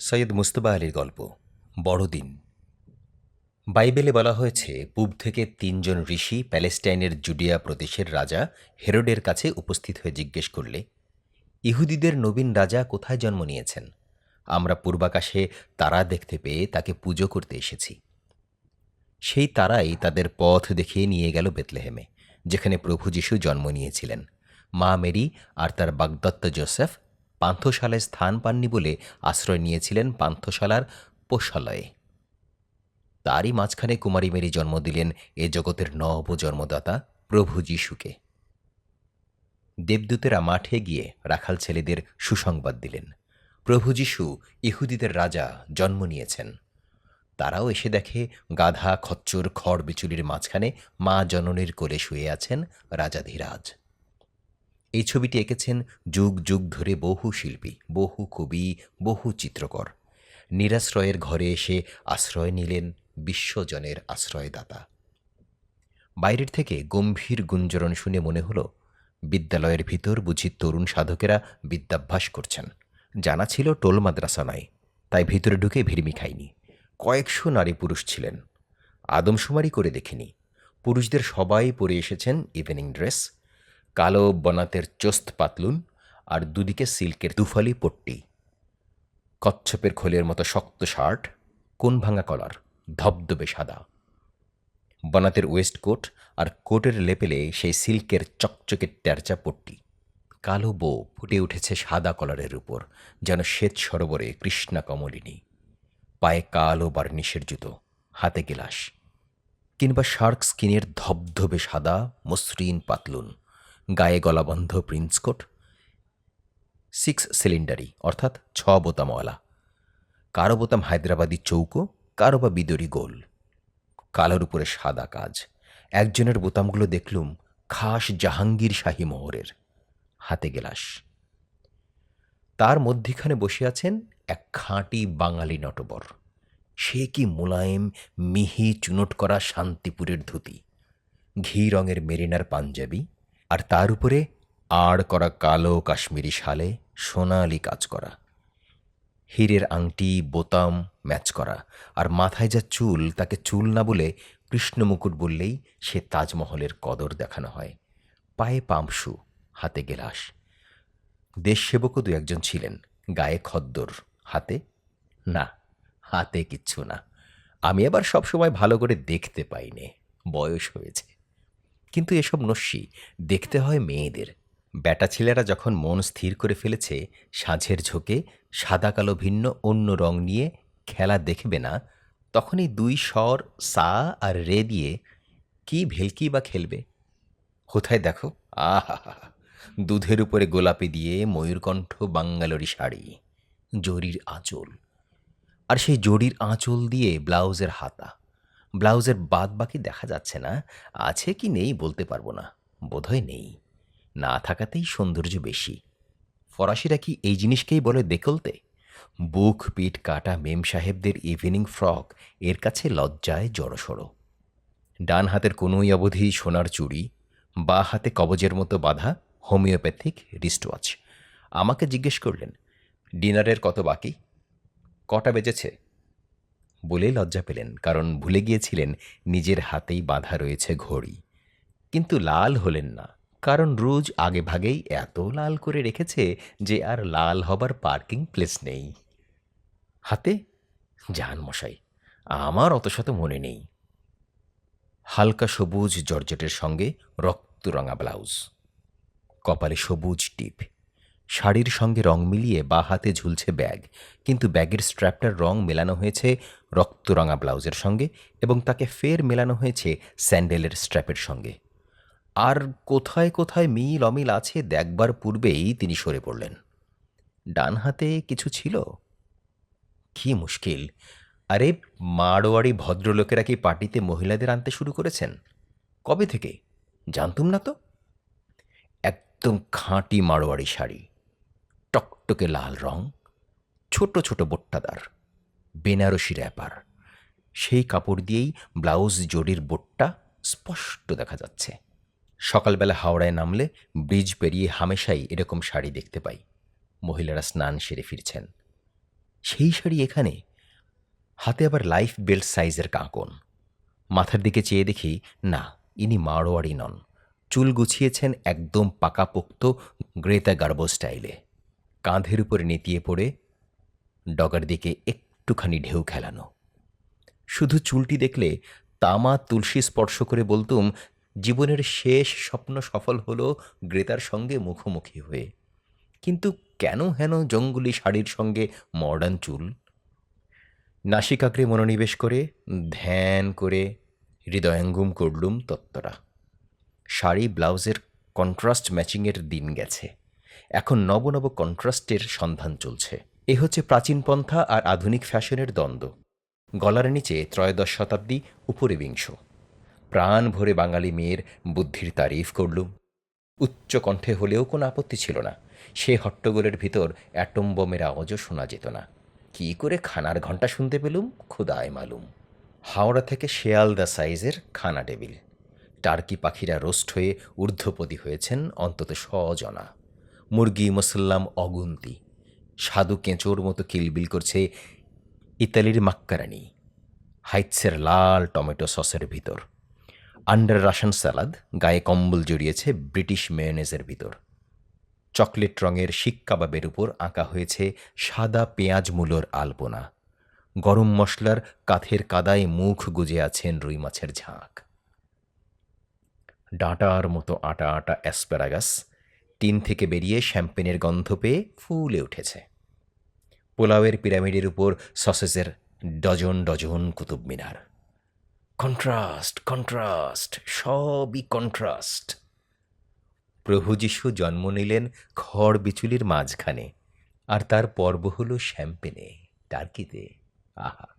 সৈয়দ মুস্তবা আলীর গল্প, বড়দিন। বাইবেলে বলা হয়েছে, পূব থেকে তিনজন ঋষি প্যালেস্টাইনের জুডিয়া প্রদেশের রাজা হেরোডের কাছে উপস্থিত হয়ে জিজ্ঞেস করলে, ইহুদিদের নবীন রাজা কোথায় জন্ম নিয়েছেন? আমরা পূর্বাকাশে তারা দেখতে পেয়ে তাকে পুজো করতে এসেছি। সেই তারাই তাদের পথ দেখিয়ে নিয়ে গেল বেতলেহেমে, যেখানে প্রভু যিশু জন্ম নিয়েছিলেন। মা মেরি আর তার বাগদত্ত জোসেফ পান্থশালায় স্থান পাননি বলে আশ্রয় নিয়েছিলেন পান্থশালার পোষালয়ে। তারই মাঝখানে কুমারী মেরি জন্ম দিলেন এ জগতের নব জন্মদাতা প্রভু যিশুকে। দেবদূতেরা মাঠে গিয়ে রাখাল ছেলেদের সুসংবাদ দিলেন। প্রভু যিশু ইহুদিদের রাজা জন্ম নিয়েছেন। তারাও এসে দেখে গাধা, খচ্চর, খড় বিচুলির মাঝখানে মা জননীর কোলে শুয়ে আছেন রাজাধিরাজ এই ছবিটি এঁকেছেন যুগ যুগ ধরে বহু শিল্পী, বহু কবি, বহু চিত্রকর। নিরাশ্রয়ের ঘরে এসে আশ্রয় নিলেন বিশ্বজনের আশ্রয়দাতা। বাইরের থেকে গম্ভীর গুঞ্জরণ শুনে মনে হলো, বিদ্যালয়ের ভিতর বুঝি তরুণ সাধকেরা বিদ্যাভ্যাস করছেন। জানা ছিল টোল মাদ্রাসা নয়, তাই ভিতরে ঢুকে ভিড়মি খাইনি। কয়েকশো নারী পুরুষ ছিলেন। আদমশুমারি করে দেখিনি। পুরুষদের সবাই পরে এসেছেন ইভিনিং ড্রেস কালো বনাতের চোস্ত পাতলুন আর দুদিকে সিল্কের দুফালি পট্টি। কচ্ছপের খোলের মতো শক্ত শার্ট, কোন ভাঙা কলার, ধবধবে সাদা। বনাতের ওয়েস্ট কোট আর কোটের লেপেলে সেই সিল্কের চকচকে ট্যারচা পট্টি। কালো বো ফুটে উঠেছে সাদা কলারের উপর, যেন শ্বেত সরোবরে কৃষ্ণা কমলিনী। পায়ে কালো বার্নিশের জুতো, হাতে গিলাস। কিংবা শার্ক স্কিনের ধবধবে সাদা, মসৃণ পাতলুন। গায়ে গলাবন্ধ প্রিন্সকোট সিক্স সিলিন্ডারি অর্থাৎ ছ বোতামওয়ালা কারও বোতাম হায়দ্রাবাদি চৌকো, কারও বা বিদরি গোল। কালোর উপরে সাদা কাজ। একজনের বোতামগুলো দেখলুম খাস জাহাঙ্গীর শাহী মোহরের। হাতে গেলাস। তার মধ্যিখানে বসে আছেন এক খাঁটি বাঙালি নটবর। সে কি মোলায়েম, মিহি, চুনট করা শান্তিপুরের ধুতি। ঘি রঙের মেরিনার পাঞ্জাবি। আর তার উপরে আড় করা কালো কাশ্মীরি শালে সোনালি কাজ করা। হীরের আংটি, বোতাম ম্যাচ করা। আর মাথায় যা চুল, তাকে চুল না বলে কৃষ্ণ মুকুট বললেই সে তাজমহলের কদর দেখানো হয়। পায়ে পাম্পশু হাতে গেলাস। দেশসেবকও দু একজন ছিলেন, গায়ে খদ্দর। হাতে? না, হাতে কিচ্ছু না। আমি আবার সবসময় ভালো করে দেখতে পাইনে। বয়স হয়েছে। কিন্তু এসব নস্যি দেখতে হয় মেয়েদের। ব্যাটা ছেলেরা যখন মন স্থির করে ফেলেছে, সাঁঝের ঝোঁকে সাদা কালো ভিন্ন অন্য রং নিয়ে খেলা দেখবে না, তখনই দুই স্বর সা আর রে দিয়ে কি ভেলকি বা খেলবে? কোথায় দেখো? আহা দুধের উপরে গোলাপি দিয়ে ময়ূরকণ্ঠ বাঙ্গালোরি শাড়ি, জরির আঁচল। আর সেই জরির আঁচল দিয়ে ব্লাউজের হাতা। ব্লাউজের বাদ বাকি দেখা যাচ্ছে না। আছে কি নেই বলতে পারব না। বোধহয় নেই। না থাকাতেই সৌন্দর্য বেশি। ফরাসিরা কি এই জিনিসকেই বলে দেখলতে বুক, পিঠ, কাটা, মেম সাহেবদের ইভিনিং ফ্রক, এর কাছে লজ্জায় জড়সড়। ডান হাতের কোনোই অবধি সোনার চুড়ি, বা হাতে কবজের মতো বাঁধা, হোমিওপ্যাথিক রিস্টওয়াচ আমাকে জিজ্ঞেস করলেন, ডিনারের কত বাকি? কটা বেজেছে? বলেই লজ্জা পেলেন, কারণ ভুলে গিয়েছিলেন নিজের হাতেই বাধা রয়েছে ঘড়ি। কিন্তু লাল হলেন না, কারণ রোজ আগে ভাগেই এত লাল করে রেখেছে যে আর লাল হবার পার্কিং প্লেস নেই। হাতে? জান মশাই, আমার অত শত মনে নেই। হালকা সবুজ জর্জেটের সঙ্গে রক্তরঙা ব্লাউজ। কপালে সবুজ টিপ। শাড়ির সঙ্গে রং মিলিয়ে বা হাতে ঝুলছে ব্যাগ। কিন্তু ব্যাগের স্ট্র্যাপটার রং মেলানো হয়েছে রক্তরঙা ব্লাউজের সঙ্গে এবং তাকে ফের মেলানো হয়েছে স্যান্ডেলের স্ট্র্যাপের সঙ্গে। আর কোথায় কোথায় মিল অমিল আছে দেখবার পূর্বেই তিনি সরে পড়লেন। ডান হাতে কিছু ছিল? কি মুশকিল। আরে, মাড়োয়ারি ভদ্রলোকেরা কি পার্টিতে মহিলাদের আনতে শুরু করেছেন? কবে থেকে? জানতুম না তো? একদম খাঁটি মাড়োয়ারি শাড়ি। টকটকে লাল রং, ছোট ছোট বোট্টাদার, বেনারসি র্যাপার সেই কাপড় দিয়েই ব্লাউজ জরির বোটটা স্পষ্ট দেখা যাচ্ছে। সকালবেলা হাওড়ায় নামলে ব্রিজ পেরিয়ে হামেশাই এরকম শাড়ি দেখতে পাই। মহিলারা স্নান সেরে ফিরছেন। সেই শাড়ি এখানে। হাতে আবার লাইফ বেল্ট সাইজের কাঁকন। মাথার দিকে চেয়ে দেখি, না, ইনি মারোয়ারি নন। চুল গুছিয়েছেন একদম পাকাপোক্ত, গ্রেতা গার্বো স্টাইলে কাঁধের উপরে নেতিয়ে পড়ে ডগার দিকে একটুখানি ঢেউ খেলানো। শুধু চুলটি দেখলে তামা তুলসী স্পর্শ করে বলতুম, জীবনের শেষ স্বপ্ন সফল হলো গ্রেতার সঙ্গে মুখোমুখি হয়ে। কিন্তু কেন হেন জঙ্গলি শাড়ির সঙ্গে মডার্ন চুল? নাসিকাগ্রে মনোনিবেশ করে ধ্যান করে হৃদয়ঙ্গুম করলুম তত্ত্বরা শাড়ি, ব্লাউজের কন্ট্রাস্ট ম্যাচিংয়ের দিন গেছে। এখন নব নব কন্ট্রাস্টের সন্ধান চলছে। এ হচ্ছে প্রাচীন পন্থা আর আধুনিক ফ্যাশনের দ্বন্দ্ব। গলার নিচে ত্রয়োদশ শতাব্দী, উপরে বিংশ। প্রাণ ভরে বাঙালি মেয়ের বুদ্ধির তারিফ করলুম। উচ্চ কণ্ঠে হলেও কোনো আপত্তি ছিল না। সে হট্টগোলের ভিতর অ্যাটম বোমের আওয়াজও শোনা যেত না। কি করে খানার ঘণ্টা শুনতে পেলুম? খুদায় মালুম। হাওড়া থেকে শেয়ালদা সাইজের খানা টেবিল। টার্কি পাখিরা রোস্ট হয়ে ঊর্ধ্বপদী হয়েছেন অন্তত সজনা মুরগি, মুসল্লাম, অগুন্তি। সাধু কেঁচোর মতো কিলবিল করছে ইতালির মাক্কারানি। হাইটসের লাল টমেটো সসের ভিতর। আন্ডার রাশন স্যালাদ, গায়ে কম্বল জড়িয়েছে ব্রিটিশ মেয়নেজের ভিতর। চকলেট রঙের শিক কাবাবের উপর আঁকা হয়েছে সাদা পেঁয়াজ মূলোর আলপনা। গরম মশলার কাথের কাদায় মুখ গুজে আছেন রুই মাছের ঝাঁক। ডাঁটার মতো আটা আটা অ্যাসপ্যারাগাস টিন থেকে বেরিয়ে শ্যাম্পেনের গন্ধ পেয়ে ফুলে উঠেছে। পোলাওয়ের পিরামিডের উপর সসেসের dozen dozen Qutub Minar. Contrast contrast, সবই কন্ট্রাস্ট। প্রভু যিশু জন্ম নিলেন খড় বিচুলির মাঝখানে, আর তার পর্ব হলো শ্যাম্পেনে, টার্কিতে। আহা!